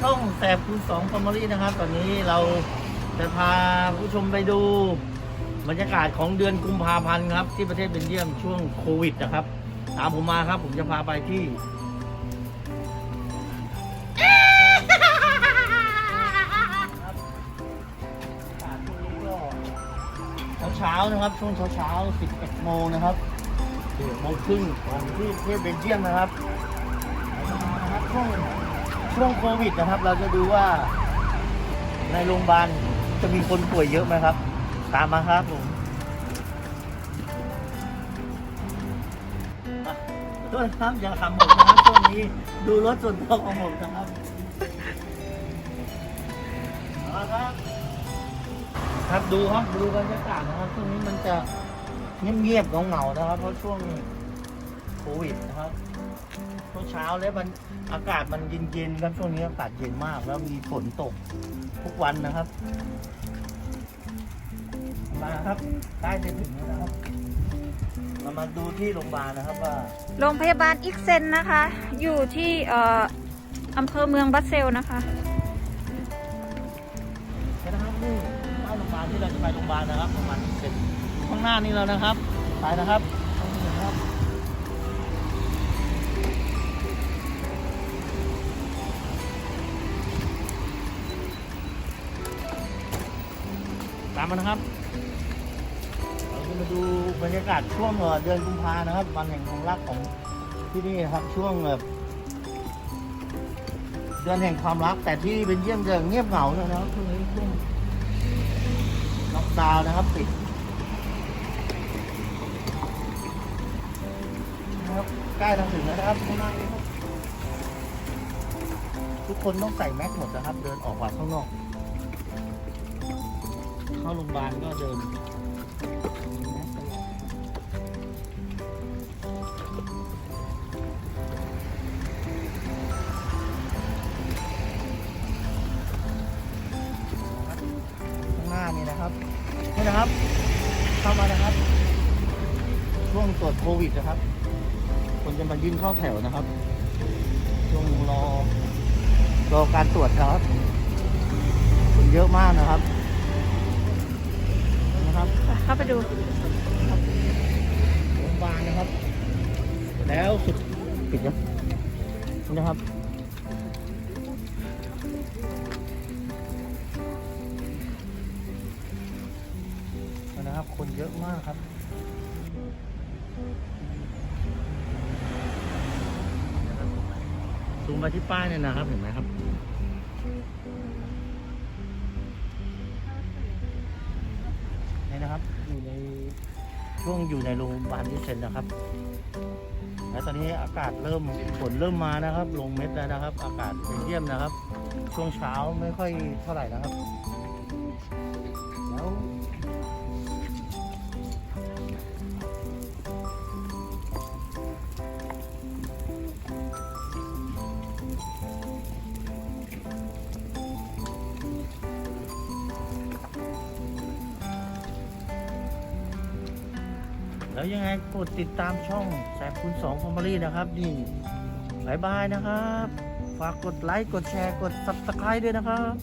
ช่องแสบคูณสองฟอร์มารีนะครับ ตอนนี้เราจะพาผู้ชมไปดูบรรยากาศของเดือนกุมภาพันธ์ครับ ที่ประเทศเบนเยียมช่วงโควิดนะครับ ตามผมมาครับ ผมจะพาไปที่ครับอากาศช่วงนี้ก็เช้านะครับช่วงเช้าๆ11โมงนะครับ11โมงครึ่งของที่ประเทศเบนเยียมนะครับนะครับช่วง ช่วงโควิดนะครับ เราจะดูว่า ในโรงพยาบาลจะมีคนป่วยเยอะไหมครับ ตามมาครับผมอะขอโทษนครับอย่าขำผมนะครับช่วงนี้ดูรถส่วนตัวของผมนะครับเอาครับ ครับดูครับดูบรรยากาศนะครับช่วงนี้มันจะเงียบๆเหงาๆนะครับ เพราะช่วง วิดนะครับช่วงเช้าแล้วมันอากาศมันเย็นๆครับช่วงนี้อากาศเย็นมาก แล้วมีฝนตกทุกวันนะครับ มาครับใกล้จะถึงแล้วนะครับเรามาดูที่โรงพยาบาลนะครับว่าโรงพยาบาลอิกเซนนะคะ อยู่ที่เอ่ออำเภอเมืองบัสเซลนะคะใช่นะครับนี่ป้ายโรงพยาบาลที่เราจะไปโรงพยาบาลนะครับประมาณเป็นข้างหน้านี้แล้วนะครับ ไปนะครับตรงนี้นะครับามมานะครับเราจะมาดูบรรยากาศช่วงเดือนกุมภานะครับวันแห่งความรักของที่นี่ครับช่วงแบบเดือนแห่งความรัก แต่ที่เป็นเยี่ยมจะเงียบเหงานะครับช่วงนี้ช่วงล็อกดาวน์นะครับปิดนะครับใกล้ทางถึงแล้วนะครับข้างหน้านี้ครับทุกคนต้องใส่แมสหมดนะครับ เดินออกมาข้างนอก เข้าโรงพยาบาลก็เดินข้างหน้านี่นะครับนี่นะครับ เข้ามานะครับ ช่วงตรวจโควิดนะครับ คนจะมายื่นเข้าแถวนะครับ ช่วงรอรอการตรวจนะครับ คนเยอะมากนะครับ ครับเข้าไปดูโรงพยาบาลนะครับ แล้วสุดปิดยังนี่นะครับนะครับ คนเยอะมากครับซูมมาที่ป้ายเนี่ยนะครับ เห็นไหมครับ ช่วงอยู่ในโรงพยาบาลที่เซนนะครับ และตอนนี้อากาศเริ่มฝนเริ่มมานะครับ ลงเม็ดแล้วนะครับ อากาศเป็นเยี่ยมนะครับ ช่วงเช้าไม่ค่อยเท่าไหร่นะครับ แล้ว แล้วยังไงกดติดตามช่องแสบคุณสองฟอร์มารีนะครับ นี่บายบายนะครับ ฝากกดไลค์ กดแชร์ กด subscribe ด้วยนะครับ